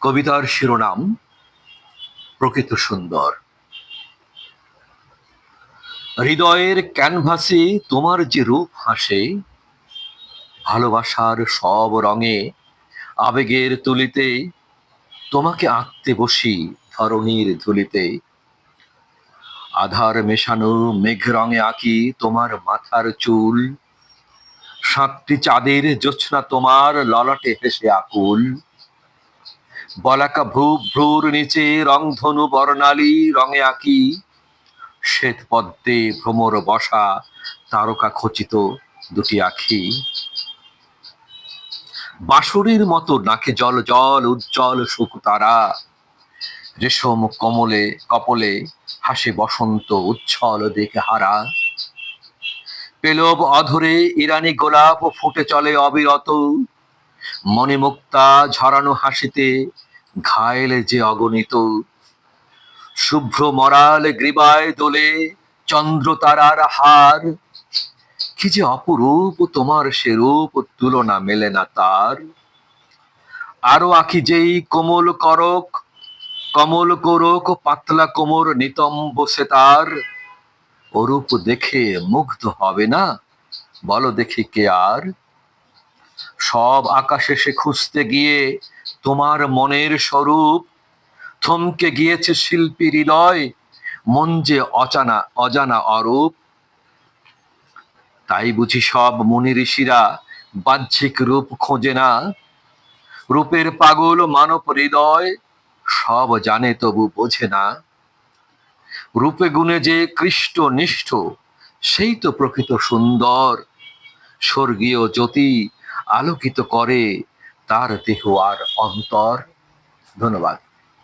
কবিতার শিরোনাম, প্রকৃত সুন্দর। হৃদয়ের ক্যানভাসে তোমার যে রূপ হাসে, ভালোবাসার সব রঙে, আবেগের তুলিতে তোমাকে আঁকতে বসি ধরণীর ধুলিতে। আধার মেশানো মেঘ রঙে আঁকি তোমার মাথার চুল, সাতটি চাঁদের জ্যোৎস্না তোমার ললাটে হেসে আকুল। বলাকা ভ্রু, ভ্রুর নিচে রংধনু বর্ণালী, রঙে আঁকি। শ্বেত পদ্মে ভ্রমর বসা, তারকা খচিত দুটি আখি। বাঁশুরির মতো নাকে জল জল, উজ্জ্বল শুক তারা। রেশম কমলে, কপলে হাসে বসন্ত উচ্ছল দেখে হারা। পেলব অধরে ইরানি গোলাপ ফুটে চলে অবিরত। মনে মুক্তা ঝরানো হাসিতে ঘায়েল যে অগণিত। শুভ্র মরাল গ্রীবায় দোলে চন্দ্র তারার হার, কি যে অপরূপ তোমার সে রূপ তুলনা মেলে না তার। আরও আঁকি যেই কোমল করক, কমল করক, পাতলা কোমর নিতম্ব সে তার। ওরূপ দেখে মুগ্ধ হবে না? বলো দেখি কে আর। সব আকাশে সে খুঁজতে গিয়ে তোমার মনের স্বরূপ থমকে গিয়েছে শিল্পী হৃদয়, মন যে অজানা অজানা অরূপ। তাই বুঝি সব মুনি ঋষিরা বাহ্যিক রূপ খোঁজে না। রূপের পাগল মানব হৃদয় সব জানে তবু বোঝে না। রূপে গুণে যে কৃষ্ট নিষ্ঠ, সেই তো প্রকৃত সুন্দর। স্বর্গীয় জ্যোতি আলোকিত করে তার দেহ আর অন্তর। ধন্যবাদ।